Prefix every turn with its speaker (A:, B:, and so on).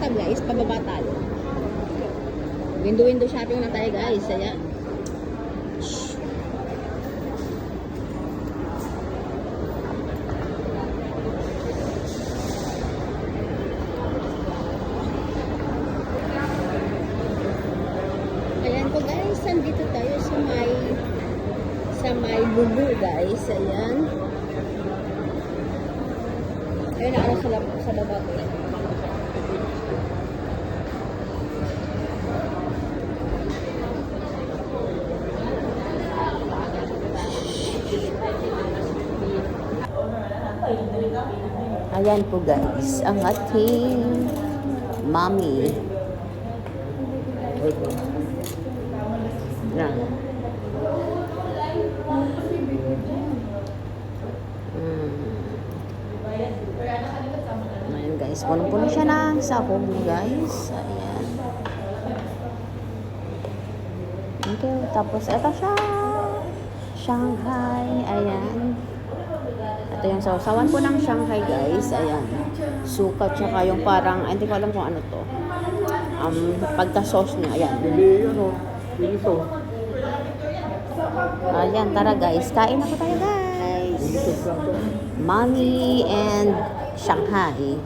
A: Chinatown guys, pababa tayo. Window-window shopping na tayo guys. Ayan. Ayan po guys, nandito tayo sa may sa may bubu guys. Ayan. Ayun na ako sa, sa baba ko. Ayan po guys, ang ating mommy. Yan. Mm. Ayan guys, puno-puno siya ng sabong guys. Ayan. You. Tapos ito siya. Shanghai. Ayan. Ito yung sausawan po ng Shanghai guys. Ayan. Suka tsaka yung parang, hindi ko alam kung ano to. Um, pagka-sauce niya. Ayan. Ayan, tara guys. Kain na po tayo guys. Mommy and Shanghai.